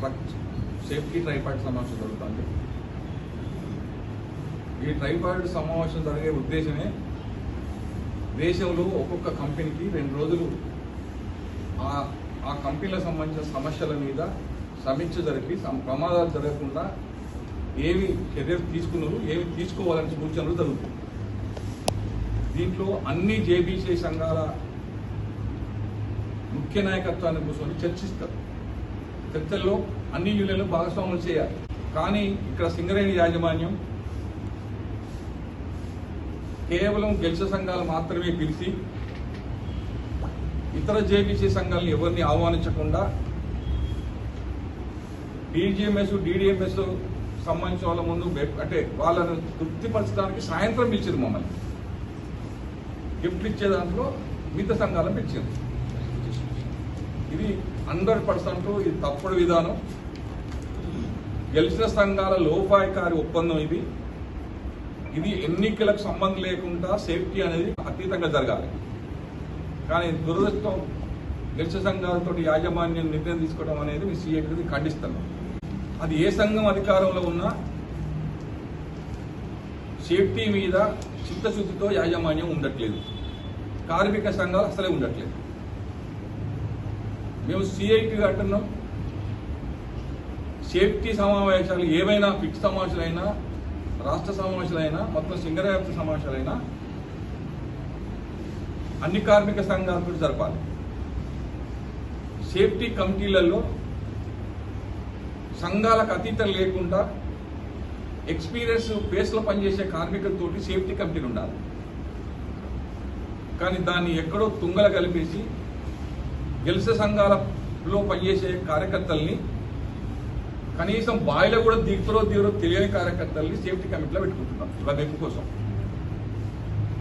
సంబంధించిన safety tripod సమావేశం జరుగుతుంది. ఈ ట్రైపాడ్ సమావేశం జరిగే ఉద్దేశమే దేశంలో ఒక్కొక్క కంపెనీకి రెండు రోజులు ఆ ఆ కంపెనీలకు సంబంధించిన సమస్యల మీద సమీక్ష జరిపి ప్రమాదాలు జరగకుండా ఏమి చర్యలు తీసుకున్నారు ఏమి తీసుకోవాలని సూచనలు జరుగుతాయి. దీంట్లో అన్ని జేబీసీ సంఘాల ముఖ్య నాయకత్వాన్ని కూర్చొని చర్చిస్తారు. చర్చల్లో అన్ని యూనియన్లు భాగస్వాములు చేయాలి. కానీ ఇక్కడ సింగరేణి యాజమాన్యం కేవలం గెలిచే సంఘాలు మాత్రమే పిలిచి ఇతర జేబీసీ సంఘాలను ఎవరిని ఆహ్వానించకుండా డీజీఎంఎస్ డీడీఎంఎస్ సంబంధించిన వాళ్ళ ముందు అంటే వాళ్ళను తృప్తిపరచడానికి సాయంత్రం పిలిచింది మమ్మల్ని. గిఫ్ట్లు ఇచ్చే దాంట్లో మిగతా సంఘాలను పిలిచింది ఇది హండ్రెడ్ పర్సెంట్ ఇది తప్పుడు విధానం. గెలిచిన సంఘాల లోపాయకారి ఒప్పందం ఇది. ఇది ఎన్నికలకు సంబంధం లేకుండా సేఫ్టీ అనేది అతీతంగా జరగాలి. కానీ దురదృష్టం గెలిచిన సంఘాలతో యాజమాన్యం నిర్ణయం తీసుకోవడం అనేది మీ సీఏకి ఖండిస్తున్నాం అది ఏ సంఘం అధికారంలో ఉన్నా సేఫ్టీ మీద చిత్తశుద్ధితో యాజమాన్యం ఉండట్లేదు. కార్మిక సంఘాలు అసలే ఉండట్లేదు. మేము సిఐటి అంటున్నాం. సేఫ్టీ సమావేశాలు ఏవైనా ఫిక్స్ సమావేశాలైనా రాష్ట్ర సమావేశాలైనా మొత్తం సింగరవ్యాప్త సమావేశాలైనా అన్ని కార్మిక సంఘాలతో జరపాలి. సేఫ్టీ కమిటీలలో సంఘాలకు అతీతం లేకుండా ఎక్స్పీరియన్స్ బేస్లో పనిచేసే కార్మికులతోటి సేఫ్టీ కమిటీలు ఉండాలి. కానీ దాన్ని ఎక్కడో తుంగల కలిపేసి గెలిసే సంఘాలలో పనిచేసే కార్యకర్తల్ని కనీసం బాయిలో కూడా దిగుతారో దిగురో తెలియని కార్యకర్తల్ని సేఫ్టీ కమిటీలో పెట్టుకుంటున్నాం ఇలా మెప్పు కోసం.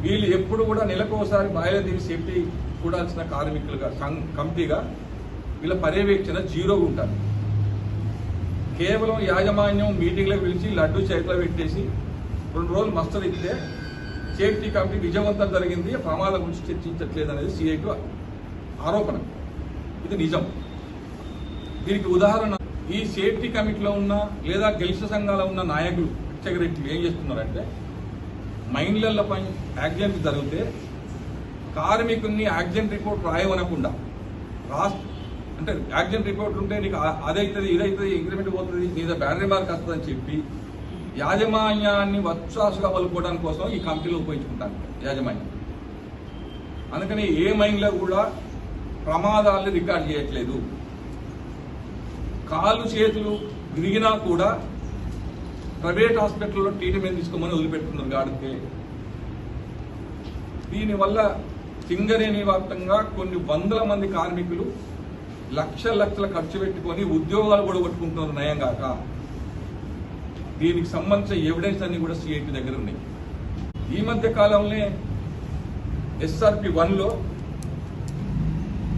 వీళ్ళు ఎప్పుడు కూడా నెలకు ఒకసారి బాయిలో దిగి సేఫ్టీ చూడాల్సిన కార్మికులుగా కమిటీగా వీళ్ళ పర్యవేక్షణ జీరో ఉంటారు. కేవలం యాజమాన్యం మీటింగ్లో పిలిచి లడ్డు చేతిలో పెట్టేసి రెండు రోజులు మస్తలు ఇస్తే సేఫ్టీ కమిటీ విజయవంతం జరిగింది ప్రమాదం గురించి చర్చించట్లేదు అనేది సిఐకు ఆరోపణ. ఇది నిజం. దీనికి ఉదాహరణ ఈ సేఫ్టీ కమిటీలో ఉన్న లేదా గెలిచిన సంఘాల ఉన్న నాయకులు సెక్రటరీలు ఏం చేస్తున్నారంటే మైండ్లలో పని యాక్సిడెంట్ జరిగితే కార్మికుడిని యాక్సిడెంట్ రిపోర్ట్ రాయవనకుండా రాస్ అంటే యాక్సిడెంట్ రిపోర్ట్ ఉంటే నీకు అదైతుంది ఇదైతుంది ఇంక్రిమెంట్ పోతుంది నీద బ్యాటరీ మార్క్ వస్తుందని చెప్పి యాజమాన్యాన్ని వచ్చాసుగా వలుకోవడానికి కోసం ఈ కమిటీలు ఉపయోగించుకుంటాను యాజమాన్యం. అందుకని ఏ మైండ్లో కూడా ప్రమాదాలను రికార్డ్ చేయట్లేదు. కాళ్ళు చేతులు విరిగినా కూడా ప్రైవేట్ హాస్పిటల్లో ట్రీట్మెంట్ తీసుకోమని వదిలిపెట్టుకున్నారు గాడితే దీనివల్ల సింగరేణి వ్యాప్తంగా కొన్ని వందల మంది కార్మికులు లక్షల లక్షల ఖర్చు పెట్టుకొని ఉద్యోగాలు కూడా కొట్టుకుంటున్నారు నయం కాక దీనికి సంబంధించిన ఎవిడెన్స్ అన్ని కూడా సిఐటి దగ్గర ఉన్నాయి. ఈ మధ్య కాలంలోనే ఎస్ఆర్పి వన్లో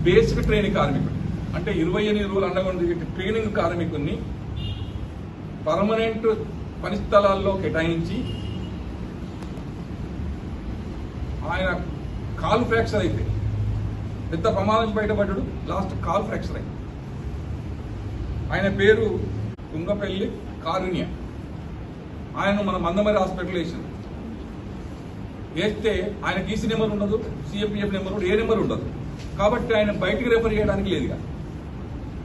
బేసిక్ ట్రైనింగ్ కార్మికుడు. అంటే ఇరవై ఎనిమిది రోజులు అండగా ట్రైనింగ్ కార్మికుడిని పర్మనెంట్ పని స్థలాల్లో కేటాయించి ఆయన కాలు ఫ్రాక్చర్ అయితే పెద్ద ప్రమాదం బయటపడ్డాడు. లాస్ట్ కాల్ ఫ్రాక్చర్ అయింది. ఆయన పేరు కుంగపల్లి కారుణ్య. ఆయన మన మందమరి హాస్పిటల్ వేసింది వేస్తే ఆయన గీసీ నెంబర్ ఉండదు సిఎఫ్ఎఫ్ నెంబర్ ఏ నెంబర్ ఉండదు. కాబట్టి ఆయన బయటికి రెఫర్ చేయడానికి లేదుగా.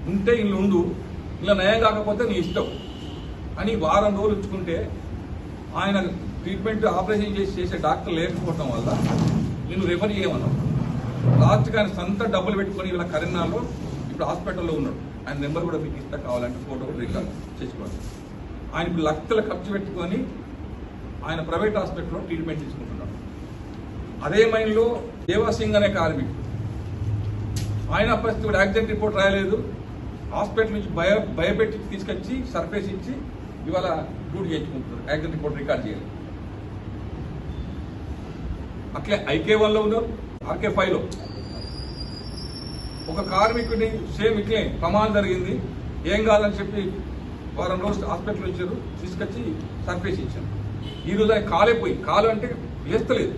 ఉంటే ఇల్లు ఉండు ఇలా నయం కాకపోతే నీ ఇష్టం. అని వారం రోజులు ఉంచుకుంటే ఆయన ట్రీట్మెంట్ ఆపరేషన్ చేసి చేసే డాక్టర్ లేకపోవడం వల్ల నేను రిఫర్ చేయమన్నాను లాస్ట్కి ఆయన సొంత డబ్బులు పెట్టుకొని ఇలా కరీంనగర్లో ఇప్పుడు హాస్పిటల్లో ఉన్నాడు. ఆయన నెంబర్ కూడా మీకు ఇస్తా కావాలంటే ఫోటో కూడా రికార్డ్ చేసుకోవాలి ఆయన ఇప్పుడు లక్షల ఖర్చు పెట్టుకొని ఆయన ప్రైవేట్ హాస్పిటల్లో ట్రీట్మెంట్ తీసుకుంటున్నాడు. అదే మైండ్లో దేవాసింగ్ అనే కార్మికుడు ఆయన పరిస్థితి కూడా యాక్సిడెంట్ రిపోర్ట్ రాయలేదు. హాస్పిటల్ నుంచి భయ భయపెట్టి తీసుకొచ్చి సర్ఫేస్ ఇచ్చి ఇవాళ డ్యూటీ చేయించుకుంటున్నారు. యాక్సిడెంట్ రిపోర్ట్ రికార్డ్ చేయాలి అట్లే ఐకే వన్లో ఉన్నారు ఆర్కే ఫైవ్లో. ఒక కార్మికుడిని సేమ్ ఇట్లే ప్రమాదం జరిగింది. ఏం కాదని చెప్పి వారం రోజులు హాస్పిటల్ వచ్చారు తీసుకొచ్చి సర్ఫేస్ ఇచ్చారు. ఈ రోజు ఆయన కాలేపోయి కాలు అంటే లేస్తలేదు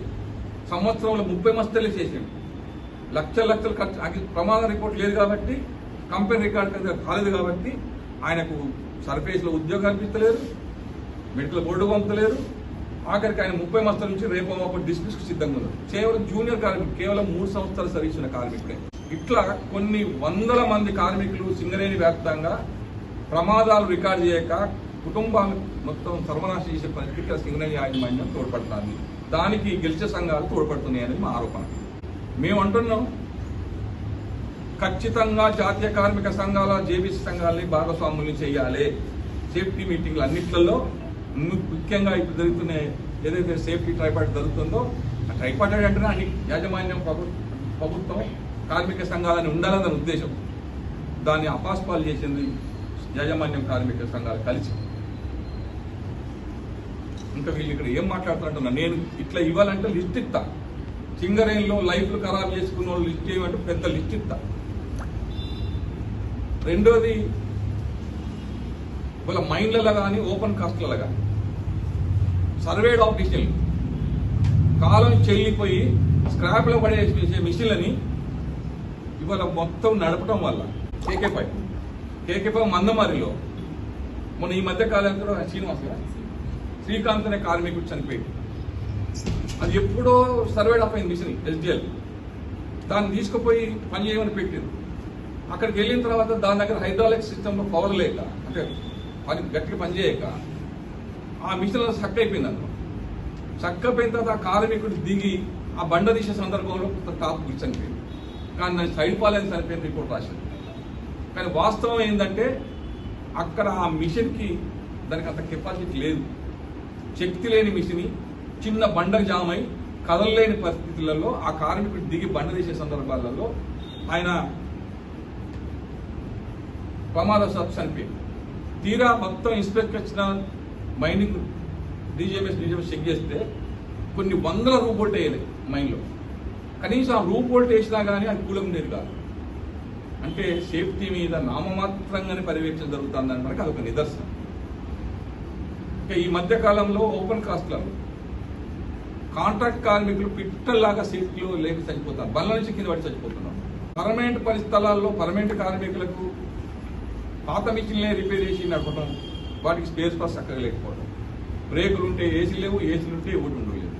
సంవత్సరంలో ముప్పై మస్తలే చేసాడు. లక్షల లక్షలు ఖర్చు ప్రమాద రిపోర్ట్ లేదు కాబట్టి కంపెనీ రికార్డ్ కాలేదు కాబట్టి ఆయనకు సర్ఫేస్లో ఉద్యోగం కల్పిస్తలేరు మెడికల్ బోర్డు పంపలేరు ఆఖరికి ఆయన ముప్పై మస్తల నుంచి రేపు అప్పుడు డిస్మిస్ సిద్ధంగా ఉన్నారు. కేవలం జూనియర్ కార్మికులు కేవలం మూడు సంవత్సరాలు సర్వీసిన కార్మికులే. ఇట్లా కొన్ని వందల మంది కార్మికులు సింగరేణి వ్యాప్తంగా ప్రమాదాలు రికార్డు చేయక కుటుంబాలు మొత్తం సర్వనాశం చేసే పరిస్థితి సింగరేణి యాజమాన్యం తోడ్పడుతుంది. దానికి గెలిచే సంఘాలు తోడ్పడుతున్నాయనేది మా ఆరోపణ. మేము అంటున్నాం ఖచ్చితంగా జాతీయ కార్మిక సంఘాల జేబీసీ సంఘాలని భాగస్వాములు చేయాలి. సేఫ్టీ మీటింగ్లు అన్నిట్లలో ముఖ్యంగా ఇప్పుడు జరుగుతున్న ఏదైతే సేఫ్టీ ట్రైపాడ్ జరుగుతుందో ఆ ట్రైపాడ్ అంటే అన్ని యాజమాన్యం ప్రభుత్వం కార్మిక సంఘాలని ఉండాలన్న ఉద్దేశం. దాన్ని అపాస్పాలు చేసింది యాజమాన్యం కార్మిక సంఘాలు కలిసి. ఇంకా వీళ్ళు ఇక్కడ ఏం మాట్లాడుతున్నట్టున్నా నేను ఇట్లా ఇవ్వాలంటే లిస్ట్ ఇస్తాను సింగరేణిలో లైఫ్లు ఖరాబ్ చేసుకున్న వాళ్ళు లిస్ట్ చేయమంటే పెద్ద లిస్ట్ ఇస్తా. రెండోది ఇవాళ మైండ్లలో కానీ ఓపెన్ కాస్ట్లలో కానీ సర్వేడ్ ఆఫీషియల్ కాలం చెల్లిపోయి స్క్రాప్లో పడేసే మిషన్లని ఇవాళ మొత్తం నడపడం వల్ల. కేకే పై కేకే మందమారిలో. మొన్న ఈ మధ్య కాలంలో శ్రీనివాస్ గారు శ్రీకాంత్ అనే కార్మికుడు చనిపోయాడు. అది ఎప్పుడో సర్వేడ్ ఆఫ్ అయింది మిషన్ ఎస్డిఎల్. దాన్ని తీసుకుపోయి పని చేయమని పెట్టారు అక్కడికి వెళ్ళిన తర్వాత దాని దగ్గర హైడ్రాలిక్ సిస్టంలో పవర్ లేక అంటే పని గట్టిగా పని చేయక ఆ మిషన్ సక్ అయిపోయింది అందులో. సక్ అయిపోయిన తర్వాత ఆ కార్మికుడు దిగి ఆ బండ తీసే సందర్భంలో కొంత టాప్ గురించి చనిపోయింది కానీ దాని సైడ్ పాలని చనిపోయిన రిపోర్ట్ రాసింది. కానీ వాస్తవం ఏంటంటే అక్కడ ఆ మిషన్కి దానికి అంత కెపాసిటీ లేదు. శక్తి లేని మిషన్ చిన్న బండ జామ్ కదలలేని పరిస్థితులలో ఆ కార్మికుడు దిగి బండ తీసే సందర్భాలలో ఆయన ప్రమాదవశాత్తు చనిపోయింది తీరా మొత్తం ఇన్స్పెక్టర్ వచ్చిన మైనింగ్ డీజీఎంఎస్ డీజీఎంఎస్ చెక్ చేస్తే కొన్ని వందల రూపోల్ట్ వేయలేదు మైన్లో. కనీసం ఆ రూపోల్ట్ వేసినా కానీ అది కూలకుండేది కాదు. అంటే సేఫ్టీ మీద నామమాత్రంగానే పర్యవేక్షణ జరుగుతుందని మనకి అదొక నిదర్శనం. ఇంకా ఈ మధ్య కాలంలో ఓపెన్ కాస్ట్లలో కాంట్రాక్ట్ కార్మికులు పిట్టల్లాగా సీట్లు లేక చనిపోతారు బల్ల నుంచి కింద పడి చచ్చిపోతున్నారు. పర్మనెంట్ పని స్థలాల్లో పర్మనెంట్ కార్మికులకు పాత మిషన్లే రిపేర్ చేసి నడపడం వాటికి స్పేస్ పాస్ చక్కగా లేకపోవడం. బ్రేకులు ఉంటే ఏసీ లేవు ఏసీలు ఉంటే ఒకటి ఉండలేదు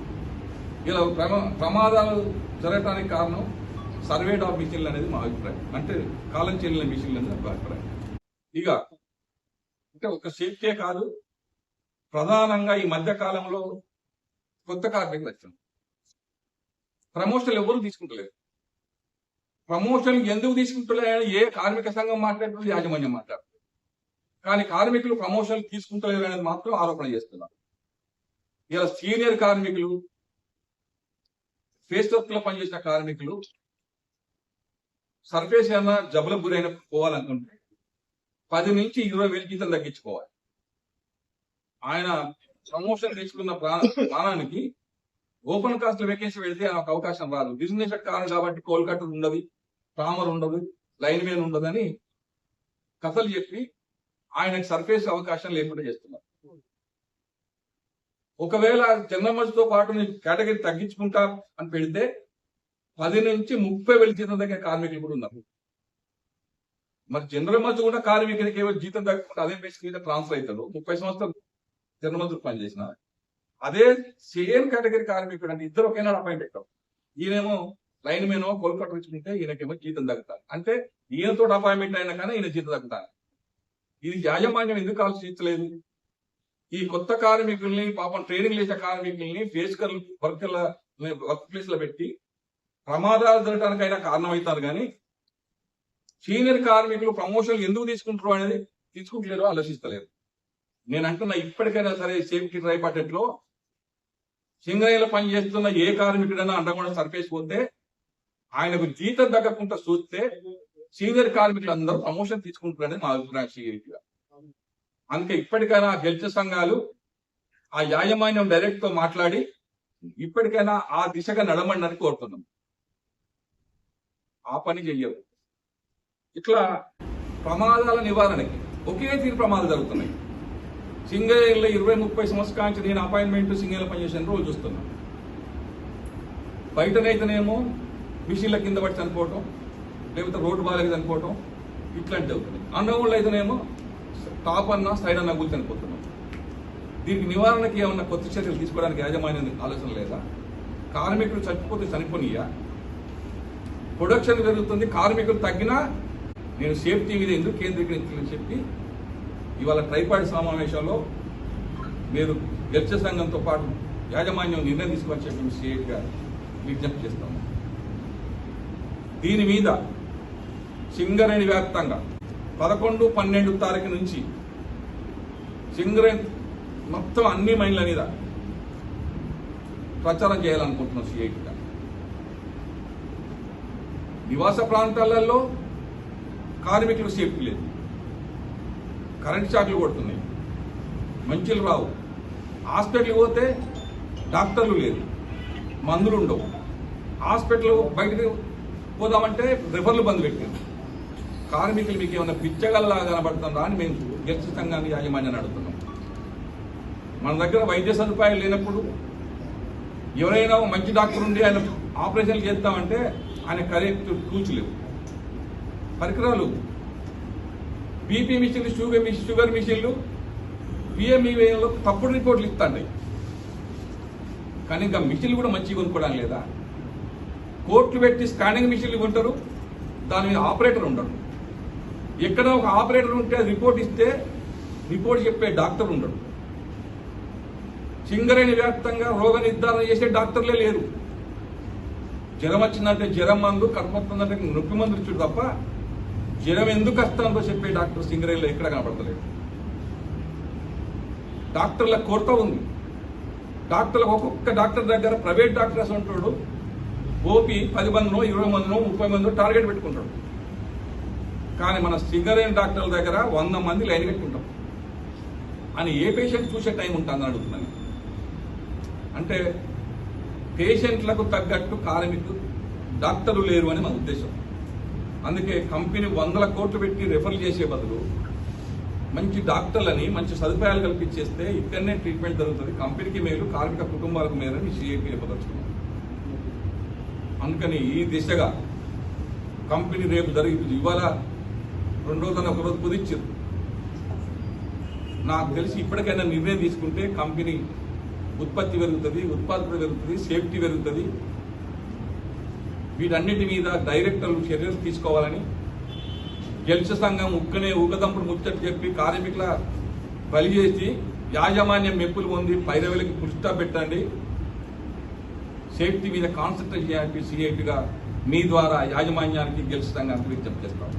ఇలా ప్రమా- ప్రమాదాలు జరగటానికి కారణం సర్వేడ్ ఆఫ్ మిషన్లు అనేది మా అభిప్రాయం. అంటే కాలం చెల్లిన మిషన్లు అనేది మా అభిప్రాయం. ఇక అంటే ఒక సేఫ్టీ కాదు. ప్రధానంగా ఈ మధ్య కాలంలో కొత్త కార్మికులు వచ్చారు ప్రమోషన్లు ఎవరు తీసుకుంటలేరు ప్రమోషన్ ఎందుకు తీసుకుంటలేదు ఏ కార్మిక సంఘం మాట్లాడుతుంది యాజమాన్యం మాట్లాడుతుంది. కానీ కార్మికులు ప్రమోషన్లు తీసుకుంటలేరు అనేది మాత్రం ఆరోపణ చేస్తున్నారు. ఇలా సీనియర్ కార్మికులు ఫేస్ వర్క్లో పనిచేసిన కార్మికులు సర్ఫేస్ ఏమన్నా జబ్బులకు గురైన పోవాలనుకుంటే పది నుంచి ఇరవై వేలు జీతం తగ్గించుకోవాలి. ఆయన ప్రమోషన్ తీసుకున్న ప్రాణానికి ఓపెన్ కాస్ట్ వెకేషన్ వెళ్తే ఆయనకు అవకాశం రాదు. బిజినెస్ కారణం కాబట్టి కోల్కట్ ఉండదు టామర్ ఉండదు లైన్ మ్యాన్ ఉండదని కథలు చెప్పి ఆయనకు సర్ఫేస్ అవకాశం లేకుండా చేస్తున్నారు. ఒకవేళ జనరల్ పాటు నేను కేటగిరీ తగ్గించుకుంటా అని పెడితే పది నుంచి ముప్పై వేల జీతం దగ్గర కార్మికులు కూడా ఉన్నారు. మరి జనరల్ మధ్య కూడా కార్మికుడికి జీతం తగ్గకుండా అదే బేసిక్ మీద ట్రాన్స్ఫర్ అవుతాడు. ముప్పై సంవత్సరాలు జనరల్ పని చేసిన అదే సేమ్ కేటగిరీ కార్మికుడు అంటే ఇద్దరు ఒకేనా అపాయింట్ అవుతాం ఈయనేమో లైన్ మేనో కోల్కట్ ఇచ్చుకుంటే ఈయనకేమో జీతం తగ్గుతారు. అంటే ఈయనతో అపాయింట్మెంట్ అయినా కానీ ఈయన జీతం తగ్గుతాను ఇది యాజమాన్యం ఎందుకు ఆలోచించలేదు? ఈ కొత్త కార్మికుల్ని పాపం ట్రైనింగ్ చేసే కార్మికుల్ని ఫేస్కర్ వర్కర్ల వర్క్ ప్లేస్లో పెట్టి ప్రమాదాలు జరగడానికైనా కారణమవుతారు కానీ సీనియర్ కార్మికులు ప్రమోషన్లు ఎందుకు తీసుకుంటారు అనేది తీసుకుంటలేరు ఆలోచిస్తలేరు. నేను అంటున్నా ఇప్పటికైనా సరే సేఫ్టీ డ్రై సింగరేల సింగరేలో పనిచేస్తున్న ఏ కార్మికుడైనా అండకుండా సర్ఫేస్ పోతే ఆయనకు జీతం తగ్గకుండా చూస్తే సీనియర్ కార్మికులు అందరూ ప్రమోషన్ తీసుకుంటున్నారని మా అభిప్రాయం సీరియస్గా అందుకే ఇప్పటికైనా హెల్త్ సంఘాలు ఆ యాజమాన్యం డైరెక్ట్తో మాట్లాడి ఇప్పటికైనా ఆ దిశగా నడమండి కోరుతున్నాం. ఆ పని చెయ్యరు. ఇట్లా ప్రమాదాల నివారణకి ఒకే తీరు ప్రమాదాలు జరుగుతున్నాయి. సింగరేణిలో ఇరవై ముప్పై సంవత్సరాల నుంచి నేను అపాయింట్మెంట్ సింగరేణిలో పనిచేసిన రోజు చూస్తున్నా బయటనైతేనేమో మిషన్ల కింద పడి చనిపోవటం లేకపోతే రోడ్డు బాలకి చనిపోవటం ఇట్లాంటి అవుతున్నాయి అండర్వరల్డ్ అయితేనేమో టాప్ అన్న సైడ్ అన్న గురి చనిపోతున్నాం దీనికి నివారణకి ఏమన్నా కొత్త చర్యలు తీసుకోవడానికి యాజమాన్యం ఆలోచన లేదా? కార్మికులు చచ్చిపోతే చనిపోనియా? ప్రొడక్షన్ పెరుగుతుంది కార్మికులు తగ్గినా నేను సేఫ్టీ మీద ఎందుకు కేంద్రీకరించాలని చెప్పి ఇవాళ ట్రైపాడ్ సమావేశంలో మీరు గెలిచే సంఘంతో పాటు యాజమాన్యం నిర్ణయం తీసుకొని చెప్పి గారు విజ్ఞప్తి చేస్తాము దీని మీద సింగరేణి వ్యాప్తంగా పదకొండు పన్నెండు తారీఖు నుంచి సింగరేణి మొత్తం అన్ని మైన్ల మీద ప్రచారం చేయాలనుకుంటున్నాం సిఐటిగా నివాస ప్రాంతాలలో కార్మికులు సేఫ్టీ లేదు. కరెంట్ షాక్లు కొడుతున్నాయి. మంచులు రావు. హాస్పిటల్కి పోతే డాక్టర్లు లేరు. మందులు ఉండవు. హాస్పిటల్ బయటకు పోదామంటే రిఫర్లు బంద్ పెట్టారు. కార్మికులు మీకు ఏమైనా పిచ్చగల్లా కనబడుతుందా అని మేము గెలిచితంగా యాజమాన్యాన్ని అడుగుతున్నాం. మన దగ్గర వైద్య సదుపాయాలు లేనప్పుడు ఎవరైనా మంచి డాక్టర్ ఉండి ఆయన ఆపరేషన్లు చేస్తామంటే ఆయన కరెక్ట్ టూచ్ లేవు. పరికరాలు బీపీ మిషన్లు షుగర్ మిషన్ షుగర్ మిషన్లు పిఎంఈలో తప్పుడు రిపోర్ట్లు ఇస్తాండి కానీ ఇంకా మిషన్లు కూడా మంచిగా కొనుక్కోవడం లేదా? కోర్టులు పెట్టి స్కానింగ్ మిషన్లు కొంటారు దాని మీద ఆపరేటర్ ఉండడు ఎక్కడ ఒక ఆపరేటర్ ఉంటే రిపోర్ట్ ఇస్తే రిపోర్ట్ చెప్పే డాక్టర్ ఉండడు. సింగరేణి వ్యాప్తంగా రోగ నిర్ధారణ చేసే డాక్టర్లే లేరు. జ్వరం వచ్చిందంటే జ్వరం మందు కడుపు వస్తుందంటే నొప్పి మందు ఇచ్చుడు తప్ప జ్వరం ఎందుకు వస్తుందో చెప్పే డాక్టర్ సింగరేలో ఎక్కడ కనపడతలేదు. డాక్టర్ల కొరత ఉంది. డాక్టర్లకు ఒక్కొక్క డాక్టర్ దగ్గర ప్రైవేట్ డాక్టర్స్ ఉంటాడు. ఓపీ పది మందినో ఇరవై మందినో ముప్పై మందినో టార్గెట్ పెట్టుకుంటాడు. కానీ మన సింగరేణి డాక్టర్ల దగ్గర వంద మంది లైన్ పెట్టుకుంటాం. అని ఏ పేషెంట్ చూసే టైం ఉంటుందని అడుగుతున్నాను. అంటే పేషెంట్లకు తగ్గట్టు కార్మికులు డాక్టర్లు లేరు అని మన ఉద్దేశం. అందుకే కంపెనీ వందల కోట్లు పెట్టి రెఫర్ చేసే బదులు మంచి డాక్టర్లని మంచి సదుపాయాలు కల్పించేస్తే ఇక్కడనే ట్రీట్మెంట్ జరుగుతుంది. కంపెనీకి మేలు కార్మిక కుటుంబాలకు మేలని సిఐపి చెప్పదలుచుకున్నాం అందుకని ఈ దిశగా కంపెనీ రేపు జరిగి ఇవాళ రెండు రోజున ఒక రోజు కుదిర్చారు నాకు తెలిసి ఇప్పటికైనా నిర్ణయం తీసుకుంటే కంపెనీ ఉత్పత్తి పెరుగుతుంది ఉత్పాదకత పెరుగుతుంది సేఫ్టీ పెరుగుతుంది. వీటన్నిటి మీద డైరెక్టర్లు చర్యలు తీసుకోవాలని గెలిచే సంఘం ఉక్కనే ఊకదంపుడు ముచ్చట చెప్పి కార్మికుల బలి చేసి యాజమాన్యం మెప్పులు పొంది పైరవులకి పుష్ట పెట్టండి. సేఫ్టీ మీద కాన్సన్ట్రేట్ చేయాలని సిఐటిగా మీ ద్వారా యాజమాన్యానికి గెలిచే సంఘానికి విజ్ఞప్తి చేస్తాం